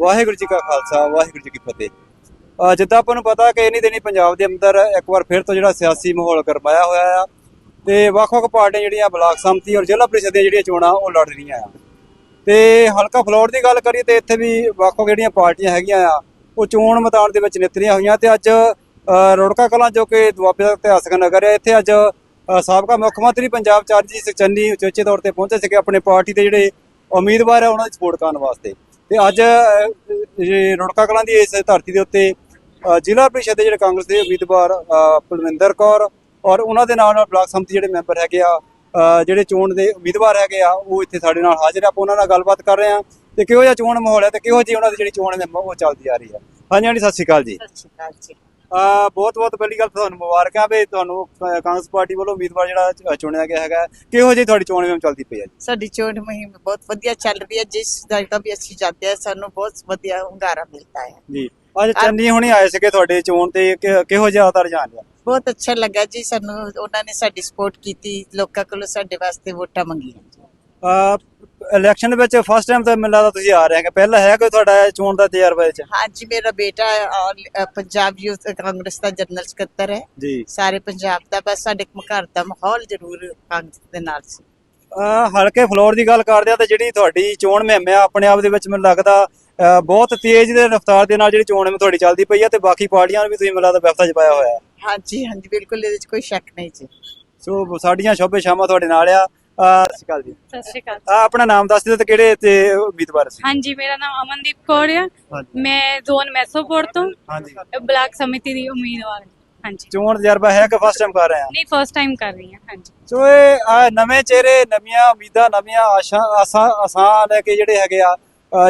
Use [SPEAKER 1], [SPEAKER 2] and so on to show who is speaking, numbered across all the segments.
[SPEAKER 1] ਵਾਹਿਗੁਰੂ ਜੀ ਕਾ ਖਾਲਸਾ, ਵਾਹਿਗੁਰੂ ਜੀ ਕੀ ਫਤਿਹ। ਜਿੱਦਾਂ ਆਪਾਂ ਨੂੰ ਪਤਾ ਕਿ ਇਨੀ ਦਿਨੀ ਪੰਜਾਬ ਦੇ ਅੰਦਰ ਇੱਕ ਵਾਰ ਫਿਰ ਤੋਂ ਜਿਹੜਾ ਸਿਆਸੀ ਮਾਹੌਲ ਗਰਮਾਇਆ ਹੋਇਆ ਆ, ਤੇ ਵੱਖ-ਵੱਖ ਪਾਰਟੀਆਂ ਜਿਹੜੀਆਂ ਬਲਾਕ ਸੰਮਤੀ ਔਰ ਜ਼ਿਲ੍ਹਾ ਪ੍ਰੀਸ਼ਦ ਦੀਆਂ ਜਿਹੜੀਆਂ ਚੋਣਾਂ ਉਹ ਲੜ ਰਹੀਆਂ ਆ। ਤੇ ਹਲਕਾ ਫਲੋਰ ਦੀ ਗੱਲ ਕਰੀਏ ਤੇ ਇੱਥੇ ਵੀ ਵੱਖ-ਵੱਖ ਜਿਹੜੀਆਂ ਪਾਰਟੀਆਂ ਹੈਗੀਆਂ ਆ, ਉਹ ਚੋਣ ਮੈਦਾਨ ਦੇ ਵਿੱਚ ਨਿਤਰੀਆਂ ਹੋਈਆਂ ਤੇ ਅੱਜ ਰੋੜਕਾ ਕਲਾਂ ਜੋ ਕਿ ਦੁਆਬੇ ਦਾ ਇਤਿਹਾਸਕ ਨਗਰ ਹੈ, ਇੱਥੇ ਅੱਜ ਸਾਬਕਾ ਮੁੱਖ ਮੰਤਰੀ ਪੰਜਾਬ ਚਰਨਜੀਤ ਸਿੰਘ ਚੰਨੀ ਉਚੇਚੇ ਤੌਰ ਤੇ ਪਹੁੰਚੇ ਸੀਗੇ ਆਪਣੇ ਪਾਰਟੀ ਦੇ ਜਿਹੜੇ ਉਮੀਦਵਾਰ ਆ, ਉਹਨਾਂ ਦੀ ਸਪੋਰਟ ਕਰਨ ਵਾਸਤੇ। ਤੇ ਅੱਜ ਰੁੜਕਾ ਕਲਾਂ ਦੀ ਇਸ ਧਰਤੀ ਦੇ ਉੱਤੇ ਜ਼ਿਲ੍ਹਾ ਪ੍ਰੀਸ਼ਦ ਦੇ ਜਿਹੜੇ ਕਾਂਗਰਸ ਦੇ ਉਮੀਦਵਾਰ ਅਹ, ਪਲਵਿੰਦਰ ਕੌਰ ਔਰ ਉਹਨਾਂ ਦੇ ਨਾਲ ਨਾਲ ਬਲਾਕ ਸੰਮਤੀ ਜਿਹੜੇ ਮੈਂਬਰ ਹੈਗੇ ਆ ਜਿਹੜੇ ਚੋਣ ਦੇ ਉਮੀਦਵਾਰ ਹੈਗੇ ਆ ਉਹ ਇੱਥੇ ਸਾਡੇ ਨਾਲ ਹਾਜ਼ਰ ਆ। ਆਪਾਂ ਉਹਨਾਂ ਨਾਲ ਗੱਲਬਾਤ ਕਰ ਰਹੇ ਆ ਤੇ ਕਿਹੋ ਜਿਹਾ ਚੋਣ ਮਾਹੌਲ ਹੈ ਤੇ ਕਿਹੋ ਜਿਹੀ ਉਹਨਾਂ ਦੀ ਜਿਹੜੀ ਚੋਣ ਹੈ ਉਹ ਚੱਲਦੀ ਆ ਰਹੀ ਹੈ। ਹਾਂਜੀ ਹਾਂਜੀ ਸਤਿ ਸ਼੍ਰੀ ਅਕਾਲ ਜੀ।
[SPEAKER 2] ਸਤਿ ਸ਼੍ਰੀ ਅਕਾਲ ਜੀ।
[SPEAKER 1] ਬਹੁਤ ਬਹੁਤ ਪਹਿਲੀ ਗੱਲ ਤੁਹਾਨੂੰ ਮੁਬਾਰਕਾਂ ਵੀ ਤੁਹਾਨੂੰ ਕਾਂਗਰਸ ਪਾਰਟੀ ਵੱਲੋਂ ਉਮੀਦਵਾਰ ਜਿਹੜਾ ਚੁਣਿਆ ਗਿਆ ਹੈਗਾ। ਕਿਹੋ ਜਿਹੀ ਤੁਹਾਡੀ ਚੋਣ ਮੁਹਿੰਮ ਚੱਲਦੀ ਪਈ ਹੈ ਜੀ?
[SPEAKER 2] ਸਾਡੀ ਚੋਣ ਮੁਹਿੰਮ ਬਹੁਤ ਵਧੀਆ ਚੱਲ ਰਹੀ ਹੈ। ਜਿਸ ਜਗ੍ਹਾ ਵੀ ਅਸੀਂ ਜਾਂਦੇ ਹਾਂ ਸਾਨੂੰ ਬਹੁਤ ਵਧੀਆ ਹੁੰਗਾਰਾ ਮਿਲਦਾ ਹੈ।
[SPEAKER 1] ਜੀ। ਅੱਜ ਚੰਨੀ ਹੁਣੀ ਆਏ ਸੀਗੇ ਤੁਹਾਡੇ ਚੋਣ ਤੇ। ਕਿਹੋ ਜਿਹਾ ਉਹਦਾ ਰੁਝਾਨ ਰਿਹਾ?
[SPEAKER 2] ਬਹੁਤ ਅੱਛਾ ਲੱਗਾ ਜੀ ਸਾਨੂੰ। ਉਹਨਾਂ ਨੇ ਸਾਡੀ ਸਪੋਰਟ ਕੀਤੀ। ਲੋਕਾਂ ਕੋਲੋਂ ਸਾਡੇ ਵਾਸਤੇ ਵੋਟਾਂ ਮੰਗੀਆਂ।
[SPEAKER 1] ਆ ਇਲੈਕਸ਼ਨ ਵਿੱਚ ਫਸਟ ਟਾਈਮ ਤਾਂ ਮੈਨੂੰ ਲੱਗਦਾ ਤੁਸੀਂ ਆ ਰਹੇ ਹੈਗੇ। ਪਹਿਲਾਂ ਹੈ ਕੋਈ ਤੁਹਾਡਾ ਚੋਣ ਦਾ ਤਜਰਬਾ ਇਹ ਚ?
[SPEAKER 2] ਹਾਂਜੀ ਮੇਰਾ ਬੇਟਾ ਔਰ, ਪੰਜਾਬ ਯੂਥ ਕਾਂਗਰਸ ਦਾ ਜਨਰਲ ਸਕੱਤਰ ਹੈ।
[SPEAKER 1] ਜੀ।
[SPEAKER 2] ਸਾਰੇ ਪੰਜਾਬ ਦਾ ਬਸ ਸਾਡੇ ਘਰ ਦਾ ਮਾਹੌਲ ਜ਼ਰੂਰ ਕਾਂਗਰਸ ਦੇ ਨਾਲ ਸੀ।
[SPEAKER 1] ਆ ਹਲਕੇ ਫਲੋਰ ਦੀ ਗੱਲ ਕਰਦੇ ਆ ਤੇ ਜਿਹੜੀ ਤੁਹਾਡੀ ਚੋਣ ਮੁਹਿੰਮ ਆਪਣੇ ਆਪ ਦੇ ਵਿੱਚ ਮੈਨੂੰ ਲੱਗਦਾ ਬਹੁਤ ਤੇਜ਼ ਦੇ ਰਫ਼ਤਾਰ ਦੇ ਨਾਲ ਜਿਹੜੀ ਚੋਣ ਤੁਹਾਡੀ ਚੱਲਦੀ ਪਈ ਆ ਤੇ ਬਾਕੀ ਪਾਰਟੀਆਂ ਨੂੰ ਵੀ ਤੁਸੀਂ ਲੱਗਦਾ ਵਿਵਸਥਾ ਚ ਪਾਇਆ ਹੋਇਆ। ਹੈ
[SPEAKER 2] ਹਾਂਜੀ ਹਾਂਜੀ ਬਿਲਕੁਲ ਇਹਦੇ ਵਿੱਚ ਕੋਈ ਸ਼ੱਕ ਨਹੀਂ ਜੀ।
[SPEAKER 1] ਸੋ ਸਾਡੀਆਂ ਸ਼ੋਭੇ ਸ਼ਾਮਾਂ ਤੁਹਾਡੇ ਨਾਲ ਆ, ਸਤਿ ਸ਼੍ਰੀ ਅਕਾਲ ਜੀ।
[SPEAKER 3] ਸਤਿ ਸ਼੍ਰੀ ਅਕਾਲ।
[SPEAKER 1] ਆ ਆਪਣਾ ਨਾਮ ਦੱਸ ਦਿਓ ਤੇ ਕਿਹੜੇ ਤੇ ਉਮੀਦਵਾਰ ਸੀ?
[SPEAKER 3] ਹਾਂਜੀ ਮੇਰਾ ਨਾਮ ਅਮਨਦੀਪ ਕੌਰ ਆ।
[SPEAKER 1] ਹਾਂਜੀ।
[SPEAKER 3] ਮੈਂ ਜ਼ੋਨ ਮੈਸੋਪੁਰ ਤੋਂ
[SPEAKER 1] ਹਾਂਜੀ।
[SPEAKER 3] ਬਲਾਕ ਸਮਿਤੀ ਦੀ ਉਮੀਦਵਾਰ ਹਾਂ। ਹਾਂਜੀ।
[SPEAKER 1] ਚੋਣ ਤਜਰਬਾ ਹੈ ਕਿ ਫਸਟ ਟਾਈਮ ਕਰ ਰਹੇ ਆ
[SPEAKER 3] ਨਹੀਂ ਫਰਸਟ ਟਾਈਮ ਕਰ ਰਹੀ ਹਾਂ। ਹਾਂਜੀ।
[SPEAKER 1] ਸੋ ਇਹ ਨਵੇਂ ਚਿਹਰੇ ਨਵੀਆਂ ਉਮੀਦਾਂ ਨਵੀਆਂ ਆਸ਼ਾ ਆਸਾਂ ਆਸਾਂ ਲੈ ਕੇ ਜਿਹੜੇ ਹੈਗੇ ਆ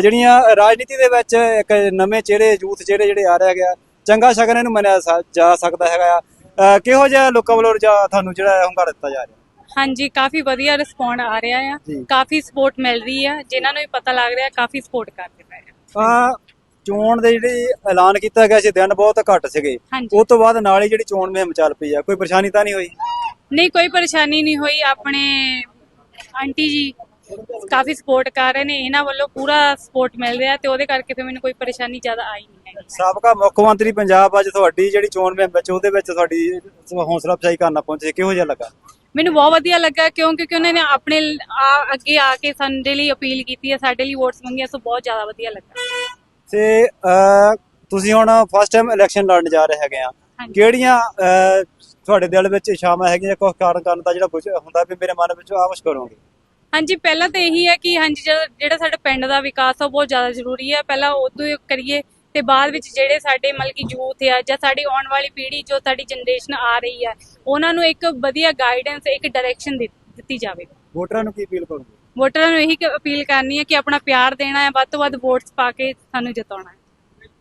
[SPEAKER 1] ਜਿਹੜੀਆਂ ਰਾਜਨੀਤੀ ਦੇ ਵਿੱਚ ਇੱਕ ਨਵੇਂ ਚਿਹਰੇ ਯੂਥ ਚਿਹਰੇ ਜਿਹੜੇ ਆ ਰਹੇ ਹੈਗੇ ਆ ਚੰਗਾ ਸ਼ਗਨ ਇਹਨੂੰ ਮੰਨਿਆ ਸਾ- ਜਾ ਸਕਦਾ ਹੈਗਾ ਆ। ਕਿਹੋ ਜਿਹਾ ਲੋਕਾਂ ਵੱਲੋਂ ਰੁਝਾਨ ਤੁਹਾਨੂੰ ਜਿਹੜਾ ਹੰਗਾਰਾ ਦਿੱਤਾ ਜਾ ਰਿਹਾ?
[SPEAKER 3] ਹਾਂਜੀ ਕਾਫੀ ਵਧੀਆ ਰਿਸਪੌਂਡ ਆ ਰਿਹਾ ਆ।
[SPEAKER 1] ਜੀ।
[SPEAKER 3] ਕਾਫੀ ਸਪੋਰਟ ਮਿਲ ਰਹੀ ਆ। ਜਿਨ੍ਹਾਂ ਨੂੰ ਵੀ ਪਤਾ ਲੱਗ ਰਿਹਾ ਕਾਫੀ ਸਪੋਰਟ ਕਰਦੇ ਪਏ ਆ।
[SPEAKER 1] ਆ ਚੋਣ ਦੇ ਜਿਹੜੀ ਐਲਾਨ ਕੀਤਾ ਗਿਆ ਸੀ ਦਿਨ ਬਹੁਤ ਘੱਟ ਸੀਗੇ।
[SPEAKER 3] ਹਾਂਜੀ।
[SPEAKER 1] ਉਸ ਤੋਂ ਬਾਅਦ ਨਾਲ ਹੀ ਜਿਹੜੀ ਚੋਣ ਮੁਹਿੰਮ ਚੱਲ ਪਈ ਆ। ਕੋਈ ਪਰੇਸ਼ਾਨੀ ਤਾਂ ਨਹੀਂ ਹੋਈ?
[SPEAKER 3] ਨਹੀਂ ਕੋਈ ਪਰੇਸ਼ਾਨੀ ਨਹੀਂ ਹੋਈ। ਆਪਣੇ ਆਂਟੀ ਜੀ ਕਾਫੀ ਸਪੋਰਟ ਕਰ ਰਹੇ ਨੇ। ਇਹਨਾਂ ਵੱਲੋਂ ਪੂਰਾ ਸਪੋਰਟ ਮਿਲ ਰਿਹਾ ਤੇ ਉਹਦੇ ਕਰਕੇ ਫਿਰ ਮੈਨੂੰ ਕੋਈ ਪਰੇਸ਼ਾਨੀ ਜ਼ਿਆਦਾ ਆਈ ਨਹੀਂ ਹੈਗੀ।
[SPEAKER 1] ਸਾਬਕਾ ਮੁੱਖ ਮੰਤਰੀ ਪੰਜਾਬ ਅੱਜ ਤੁਹਾਡੀ ਜਿਹੜੀ ਚੋਣ ਮੁਹਿੰਮ ਵਿੱਚ ਉਹਦੇ ਵਿੱਚ ਤੁਹਾਡੀ ਹੌਸਲਾ ਅਫਜ਼ਾਈ ਕਰਨਾ ਪਹੁੰਚੇ। ਕਿਹੋ ਜਿਹਾ ਲੱਗਾ?
[SPEAKER 3] ਮੈਨੂੰ ਬਹੁਤ ਵਧੀਆ ਲੱਗਾ ਕਿਉਂ ਕਿਉਂਕਿ ਉਹਨਾਂ ਨੇ ਆਪਣੇ ਆ- ਅੱਗੇ ਆ ਕੇ ਸਾਡੇ ਲਈ ਅਪੀਲ ਕੀਤੀ ਹੈ ਸਾਡੇ ਲਈ ਵੋਟਸ ਮੰਗੀਆਂ ਸੋ ਬਹੁਤ ਜ਼ਿਆਦਾ ਵਧੀਆ ਲੱਗਾ।
[SPEAKER 1] ਤੇ ਅਹ, ਤੁਸੀਂ ਹੁਣ ਫਸਟ ਟਾਈਮ ਇਲੈਕਸ਼ਨ ਲੜਨ ਜਾ ਰਹੇ ਹੈਗੇ ਆ।
[SPEAKER 3] ਹਾਂਜੀ।
[SPEAKER 1] ਕਿਹੜੀਆਂ ਅਹ, ਤੁਹਾਡੇ ਦਿਲ ਵਿੱਚ ਇਛਾਵਾਂ ਹੈਗੀਆਂ ਕੁਝ ਕਾਰਨ ਕਰਨ ਦਾ ਜਿਹੜਾ ਕੁਝ ਹੁੰਦਾ ਵੀ ਮੇਰੇ ਮਨ ਵਿੱਚ ਆਵਸ਼ ਕਰੋਗੇ?
[SPEAKER 3] ਹਾਂਜੀ ਪਹਿਲਾਂ ਤਾਂ ਇਹੀ ਹੈ ਕਿ ਹਾਂਜੀ ਜਿਹੜਾ ਜਿਹੜਾ ਸਾਡੇ ਪਿੰਡ ਦਾ ਵਿਕਾਸ ਆ ਉਹ ਬਹੁਤ ਜ਼ਿਆਦਾ ਜ਼ਰੂਰੀ ਹੈ। ਪਹਿਲਾਂ ਉਦੋਂ ਹੀ ਕਰੀਏ ਤੇ ਬਾਅਦ ਵਿੱਚ ਜਿਹੜੇ ਸਾਡੇ ਮਤਲਬ ਕਿ ਯੂਥ ਆ ਜਾਂ ਸਾਡੀ ਆਉਣ ਵਾਲੀ ਪੀੜ੍ਹੀ ਜੋ ਸਾਡੀ ਜਨਰੇਸ਼ਨ ਆ ਰਹੀ ਹੈ ਉਹਨਾਂ ਨੂੰ ਇੱਕ ਵਧੀਆ ਗਾਈਡੈਂਸ ਇੱਕ ਡਾਇਰੈਕਸ਼ਨ ਦਿੱਤੀ ਜਾਵੇ।
[SPEAKER 1] ਵੋਟਰਾਂ ਨੂੰ ਕੀ ਅਪੀਲ ਕਰੋਗੇ?
[SPEAKER 3] ਵੋਟਰਾਂ ਨੂੰ ਇਹੀ ਅਪੀਲ ਕਰਨੀ ਹੈ ਕਿ ਆਪਣਾ ਪਿਆਰ ਦੇਣਾ ਹੈ ਵੱਧ ਤੋਂ ਵੱਧ ਵੋਟਸ ਪਾ ਕੇ ਸਾਨੂੰ ਜਿਤਾਉਣਾ ਹੈ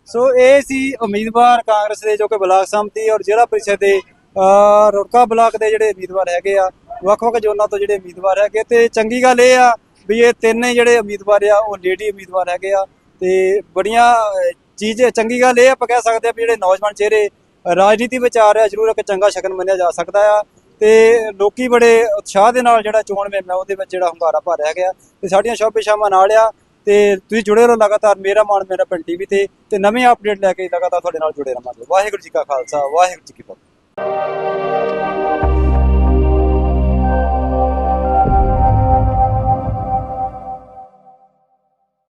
[SPEAKER 1] ਸੋ ਇਹ ਸੀ ਉਮੀਦਵਾਰ ਕਾਂਗਰਸ ਦੇ ਜੋ ਕਿ ਬਲਾਕ ਸੰਮਤੀ ਔਰ ਜ਼ਿਲ੍ਹਾ ਪ੍ਰੀਸ਼ਦ ਦੇ ਰੁੜਕਾ ਬਲਾਕ ਦੇ ਜਿਹੜੇ ਉਮੀਦਵਾਰ ਹੈਗੇ ਆ ਵੱਖ-ਵੱਖ ਜ਼ੋਨਾਂ ਤੋਂ ਜਿਹੜੇ ਉਮੀਦਵਾਰ ਹੈਗੇ ਤੇ ਚੰਗੀ ਗੱਲ ਇਹ ਆ ਵੀ ਇਹ ਤਿੰਨੇ ਜਿਹੜੇ ਉਮੀਦਵਾਰ ਆ ਉਹ ਲੇਡੀ ਉਮੀਦਵਾਰ ਹੈਗੇ ਆ ਤੇ ਬੜੀਆਂ ਚੀਜ਼ ਚੰਗੀ ਗੱਲ ਇਹ ਆਪਾਂ ਕਹਿ ਸਕਦੇ ਆ ਵੀ ਜਿਹੜੇ ਨੌਜਵਾਨ ਚਿਹਰੇ ਰਾਜਨੀਤੀ ਵਿੱਚ ਆ ਰਿਹਾ ਜ਼ਰੂਰ ਇੱਕ ਚੰਗਾ ਸ਼ਕਨ ਮੰਨਿਆ ਜਾ ਸਕਦਾ ਆ। ਤੇ ਲੋਕੀ ਬੜੇ ਉਤਸ਼ਾਹ ਦੇ ਨਾਲ ਜਿਹੜਾ ਚੋਣ ਮੇਲਾ, ਉਹਦੇ ਵਿੱਚ ਜਿਹੜਾ ਹੁੰਗਾਰਾ ਭਰ ਰਿਹਾ ਗਿਆ। ਤੇ ਸਾਡੀਆਂ ਸ਼ੋਭੇ ਨਾਲ ਆ, ਤੇ ਤੁਸੀਂ ਜੁੜੇ ਰਹੋ ਲਗਾਤਾਰ ਮੇਰਾ ਮਾਨ ਮੇਰਾ ਪਿੰਡ ਟੀਵੀ ਤੇ ਤੇ ਨਵੇਂ ਅਪਡੇਟ ਲੈ ਕੇ ਲਗਾਤਾਰ ਤੁਹਾਡੇ ਨਾਲ ਜੁੜੇ ਰਹਾਂਗੇ। ਵਾਹਿਗੁਰੂ ਜੀ ਕਾ ਖਾਲਸਾ, ਵਾਹਿਗੁਰੂ ਜੀ ਕੀ ਫਤਿਹ।